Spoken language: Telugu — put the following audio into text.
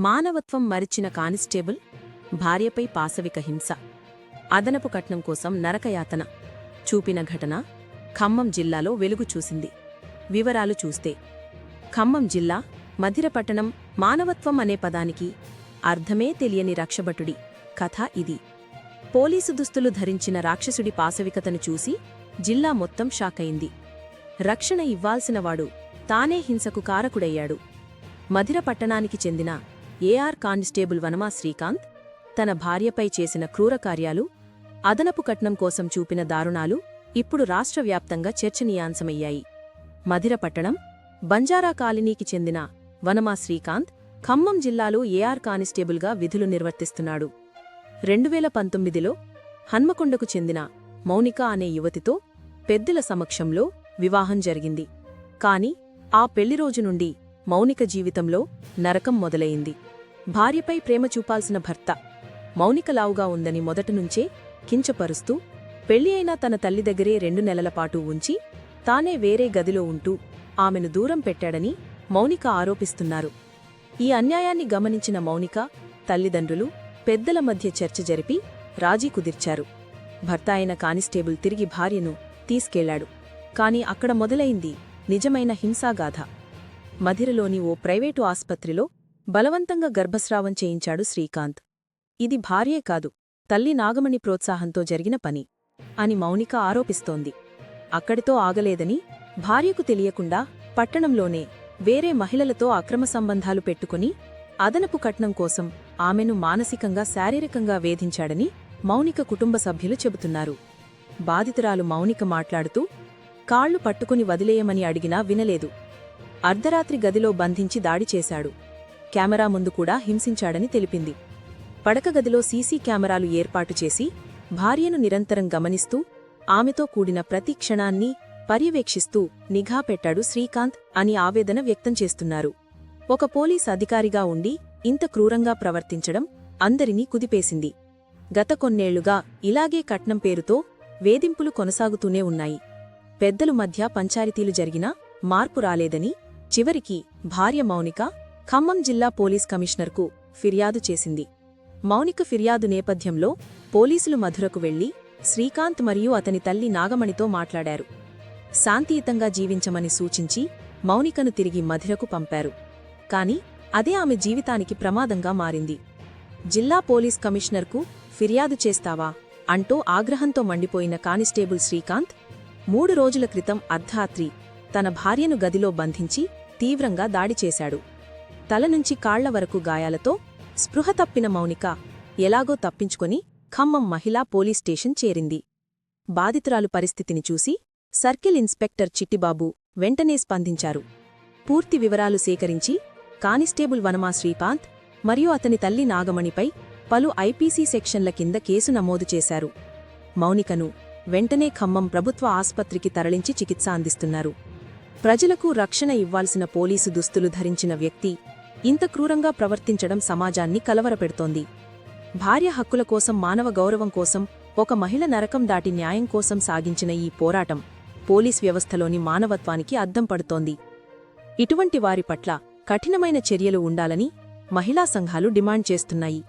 మానవత్వం మరిచిన కానిస్టేబుల్ భార్యపై పాశవిక హింస అదనపు కట్నం కోసం నరకయాతన చూపిన ఘటన ఖమ్మం జిల్లాలో వెలుగు చూసింది. వివరాలు చూస్తే ఖమ్మం జిల్లా మధిరపట్టణం మానవత్వం అనే పదానికి అర్థమే తెలియని రక్షభటుడి కథ ఇది. పోలీసు దుస్తులు ధరించిన రాక్షసుడి పాశవికతను చూసి జిల్లా మొత్తం షాకయింది. రక్షణ ఇవ్వాల్సినవాడు తానే హింసకు కారకుడయ్యాడు. మధిర పట్టణానికి చెందిన ఏఆర్ కానిస్టేబుల్ వనమా శ్రీకాంత్ తన భార్యపై చేసిన క్రూరకార్యాలు అదనపు కట్నం కోసం చూపిన దారుణాలు ఇప్పుడు రాష్ట్ర వ్యాప్తంగా చర్చనీయాంశమయ్యాయి మధిరపట్టణం బంజారా కాలనీకి చెందిన వనమా శ్రీకాంత్ ఖమ్మం జిల్లాలో ఏఆర్ కానిస్టేబుల్గా విధులు నిర్వర్తిస్తున్నాడు. రెండువేల పంతొమ్మిదిలో హన్మకొండకు చెందిన మౌనిక అనే యువతితో పెద్దల సమక్షంలో వివాహం జరిగింది. కాని ఆ పెళ్ళి రోజు నుండి మౌనిక జీవితంలో నరకం మొదలయింది భార్యపై ప్రేమ చూపాల్సిన భర్త మౌనికలావుగా ఉందని మొదటనుంచే కించపరుస్తూ పెళ్ళి అయినా తన తల్లి దగ్గరే రెండు నెలల పాటు ఉంచి తానే వేరే గదిలో ఉంటూ ఆమెను దూరం పెట్టాడని మౌనిక ఆరోపిస్తున్నారు. ఈ అన్యాయాన్ని గమనించిన మౌనిక తల్లిదండ్రులు పెద్దల మధ్య చర్చ జరిపి రాజీ కుదిర్చారు. భర్త అయిన కానిస్టేబుల్ తిరిగి భార్యను తీసుకెళ్ళాడు. కాని అక్కడ మొదలైంది నిజమైన హింసాగాథ. మధిరలోని ఓ ప్రైవేటు ఆస్పత్రిలో బలవంతంగా గర్భస్రావం చేయించాడు శ్రీకాంత్. ఇది భార్యే కాదు తల్లి నాగమణి ప్రోత్సాహంతో జరిగిన పని అని మౌనిక ఆరోపిస్తోంది. అక్కడితో ఆగలేదని భార్యకు తెలియకుండా పట్టణంలోనే వేరే మహిళలతో అక్రమ సంబంధాలు పెట్టుకుని అదనపు కట్నం కోసం ఆమెను మానసికంగా శారీరకంగా వేధించాడని మౌనిక కుటుంబ సభ్యులు చెబుతున్నారు. బాధితురాలు మౌనిక మాట్లాడుతూ కాళ్ళు పట్టుకుని వదిలేయమని అడిగినా వినలేదు. అర్ధరాత్రి గదిలో బంధించి దాడి చేశాడు. కెమెరా ముందు కూడా హింసించాడని తెలిపింది. పడకగదిలో సీసీ కెమెరాలు ఏర్పాటు చేసి భార్యను నిరంతరం గమనిస్తూ ఆమెతో కూడిన ప్రతి క్షణాన్ని పర్యవేక్షిస్తూ నిఘా పెట్టాడు శ్రీకాంత్ అని ఆవేదన వ్యక్తం చేస్తున్నారు. ఒక పోలీస్ అధికారిగా ఉండి ఇంత క్రూరంగా ప్రవర్తించడం అందరినీ కుదిపేసింది. గత కొన్నేళ్ళుగా ఇలాగే కట్నం పేరుతో వేధింపులు కొనసాగుతూనే ఉన్నాయి. పెద్దలు మధ్య పంచాయతీలు జరిగినా మార్పు రాలేదని చివరికి భార్య మౌనిక ఖమ్మం జిల్లా పోలీస్ కమిషనర్కు ఫిర్యాదు చేసింది. మౌనిక ఫిర్యాదు నేపథ్యంలో పోలీసులు మధురకు వెళ్ళి శ్రీకాంత్ మరియు అతని తల్లి నాగమణితో మాట్లాడారు. శాంతియుతంగా జీవించమని సూచించి మౌనికను తిరిగి మధురకు పంపారు. కాని అదే ఆమె జీవితానికి ప్రమాదంగా మారింది. జిల్లా పోలీస్ కమిషనర్కు ఫిర్యాదు చేస్తావా? అంటూ ఆగ్రహంతో మండిపోయిన కానిస్టేబుల్ శ్రీకాంత్ మూడు రోజుల క్రితం అర్ధరాత్రి తన భార్యను గదిలో బంధించి తీవ్రంగా దాడి చేశాడు. తల నుంచి కాళ్ళ వరకు గాయాలతో స్పృహ తప్పిన మౌనిక ఎలాగో తప్పించుకొని ఖమ్మం మహిళా పోలీస్ స్టేషన్ చేరింది. బాధితురాలు పరిస్థితిని చూసి సర్కిల్ ఇన్స్పెక్టర్ చిట్టిబాబు వెంటనే స్పందించారు. పూర్తి వివరాలు సేకరించి కానిస్టేబుల్ వనమా శ్రీకాంత్ మరియు అతని తల్లి నాగమణిపై పలు ఐపీసీ సెక్షన్ల కింద కేసు నమోదు చేశారు. మౌనికను వెంటనే ఖమ్మం ప్రభుత్వ ఆస్పత్రికి తరలించి చికిత్స అందిస్తున్నారు. ప్రజలకు రక్షణ ఇవ్వాల్సిన పోలీసు దుస్తులు ధరించిన వ్యక్తి ఇంత క్రూరంగా ప్రవర్తించడం సమాజాన్ని కలవరపెడుతోంది. భార్య హక్కుల కోసం మానవ గౌరవం కోసం ఒక మహిళ నరకం దాటి న్యాయం కోసం సాగించిన ఈ పోరాటం పోలీస్ వ్యవస్థలోని మానవత్వానికి అద్దం పడుతోంది. ఇటువంటి వారి పట్ల కఠినమైన చర్యలు ఉండాలని మహిళా సంఘాలు డిమాండ్ చేస్తున్నాయి.